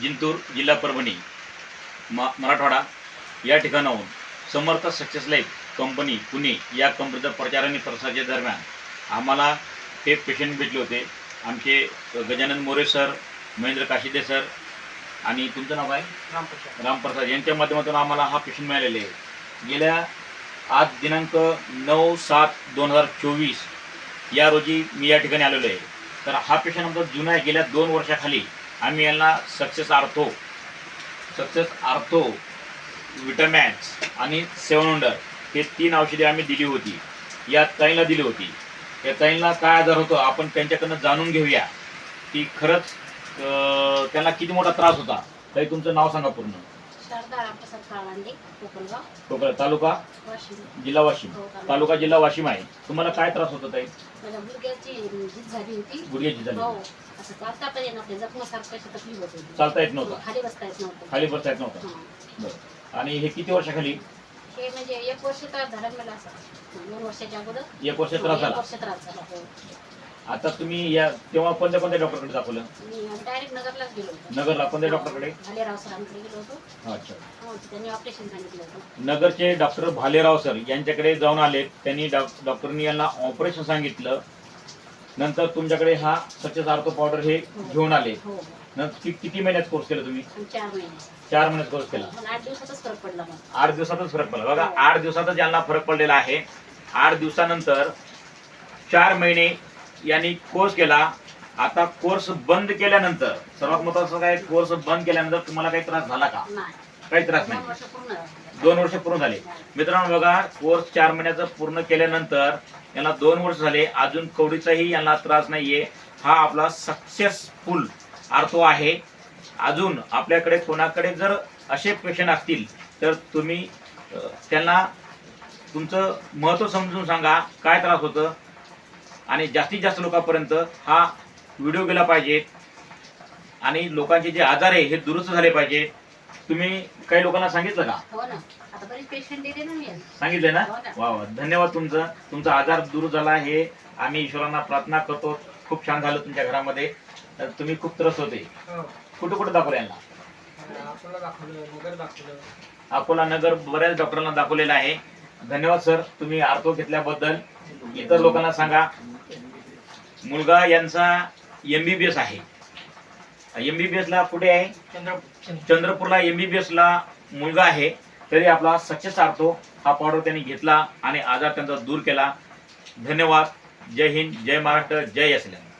जिंतूर जिल्हा परभणी मा मराठवाडा या ठिकाणाहून Samarth success life company Pune या कंपनीचा प्रचार आणि प्रसाराच्या दरम्यान आम्हाला हे पेशंट भेटले होते. आमचे गजानन मोरे सर महेंद्र काशिदे सर आणि तुमचं नाव काय? रामप्रसाद. रामप्रसाद. यांच्या माध्यमातून आम्हाला हा पेशंट मिळालेले आहे. गेल्या आज दिनांक नऊ सात दोन हजार चोवीस या रोजी मी या ठिकाणी आलेलो आहे. तर हा पेशंट आमचा जुना आहे. गेल्या दोन वर्षाखाली आम्ही यांना success ortho success ortho vitamins आणि सेवन वंडर हे तीन औषधे आम्ही दिली होती. या ताईला दिली होती. या ताईला काय आजार होतो आपण त्यांच्याकडनं जाणून घेऊया. की खरंच त्यांना किती मोठा त्रास होता. ताई तुमचं नाव सांगा पूर्ण. शारदा रामप्रसाद काळांडे कोकणगाव कोकण तालुका? वाशिम. जिल्हा वाशिम. हो, तालुका. तालुका जिल्हा वाशिम आहे. तुम्हाला काय त्रास होता ताई माझ्या झीज झाली होती. गुडघ्याची हो. झाली असं चालता पण येणार नाही जखमासारखं अशी तकलीफ होत होती. चालता येत नव्हतं. खाली बसता येत नव्हतं. खाली बसता येत नव्हतं. हं. बरं. आणि हे किती वर्षाखाली? हे म्हणजे एक वर्ष त्रास झाला मला असं. दोन वर्षाच्या अगोदर. एक वर्ष त्रास एक झाला. वर्ष त्रास झाला. हो. आता तुम्ही या तेव्हा कोणत्या कोणत्या डॉक्टरकडे दाखवलं? डायरेक्ट नगरलाच गेलो होतो. नगरला कोणत्या डॉक्टरकडे? भालेराव सरांकडे गेलो होतो. अच्छा. हो त्यांनी ऑपरेशन सांगितलं होतं. नगरचे डॉक्टर भालेराव सर यांच्याकडे जाऊन आले. त्यांनी डॉक- डॉक्टरनी यांना ऑपरेशन सांगितलं. नंतर तुमच्याकडे हा सक्सेस आर्थो पावडर हे घेऊन आले. हो. हो नंतर कि- किती महिन्यात कोर्स केला तुम्ही? आणि चार महिने. चार महिन्यात कोर्स केला. पण आठ दिवसातच फरक पडला आठ दिवसातच फरक पडला. बघा आठ दिवसातच यांना फरक पडलेला आहे. आठ दिवसानंतर चार महिने यांनी कोर्स केला. आता कोर्स बंद केल्यानंतर सर्वात महत्वाचं काय? कोर्स बंद केल्यानंतर तुम्हाला काही त्रास झाला का? काही त्रास नाही. दोन वर्ष पूर्ण झाले. मित्रांनो बघा कोर्स चार महिन्याचा पूर्ण केल्यानंतर यांना दोन वर्ष झाले. अजून कवडीचाही यांना त्रास नाहीये. हा आपला सक्सेसफुल आर्थो आहे. अजून आपल्याकडे कोणाकडे जर असे पेशंट असतील तर तुम्ही त्यांना तुमचं महत्त्व समजून सांगा. काय त्रास होतं? आणि जास्तीत जास्त लोकांपर्यंत हा व्हिडिओ गेला पाहिजे. आणि लोकांचे जे आजार आहे हे दुरुस्त झाले पाहिजे. तुम्ही काही लोकांना सांगितलं का? हो ना. आता बरीच पेशंट दिले ना मी. सांगितले ना? हो ना. वा वा. धन्यवाद तुमचं. तुमचा आजार दूर झाला हे आम्ही ईश्वरांना प्रार्थना करतो. खूप छान झालं तुमच्या घरामध्ये. तर तुम्ही खूप त्रस्त होते. हो. कुठं कुठं दाखवलं यांना? अकोला दाखवलं नगर दाखवलं. अकोला नगर बऱ्याच डॉक्टरांना दाखवलेलं आहे. धन्यवाद सर. तुम्ही आर्थो घेतल्याबद्दल. इतर लोकांना सांगा. मुलगा यांचा एमबीबीएस आहे. एमबीबीएस ला कुठे आहे? चंद्रपूर चंद्रपूरला एमबीबीएस ला मुलगा आहे. तरी आपला सक्सेस आर्थो हा पावडर त्यांनी घेतला आणि आजार त्यांचा दूर केला. धन्यवाद. जय हिंद. जय महाराष्ट्र. जय असल्याम